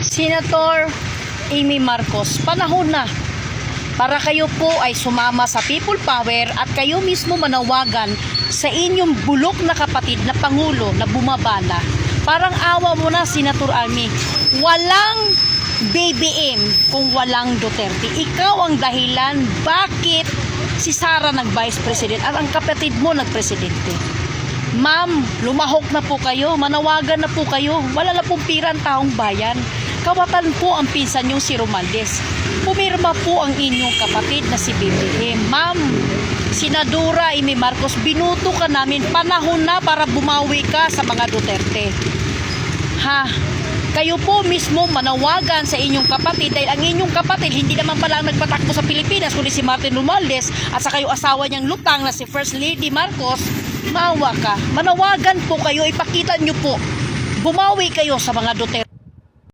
Senator Amy Marcos, panahon na para kayo po ay sumama sa People Power at kayo mismo manawagan sa inyong bulok na kapatid na Pangulo na bumabala. Parang awa mo na, Senator Amy. Walang BBM kung walang Duterte. Ikaw ang dahilan bakit si Sara nag-vice president at ang kapatid mo nag-presidente. Ma'am, lumahok na po kayo, manawagan na po kayo. Wala na pong pira ang taong bayan. Kawatan po ang pinsan yung si Romaldes. Pumirma po ang inyong kapatid na si BBM. Ma'am, Sinadura Amy Marcos, binuto ka namin. Panahon na para bumawi ka sa mga Duterte. Ha? Kayo po mismo manawagan sa inyong kapatid dahil ang inyong kapatid hindi naman pala ang nagpatakbo sa Pilipinas kundi si Martin Romualdez at saka yung asawa niyang lutang na si First Lady Marcos, maawa ka. Manawagan po kayo, ipakita niyo po. Bumawi kayo sa mga Duterte.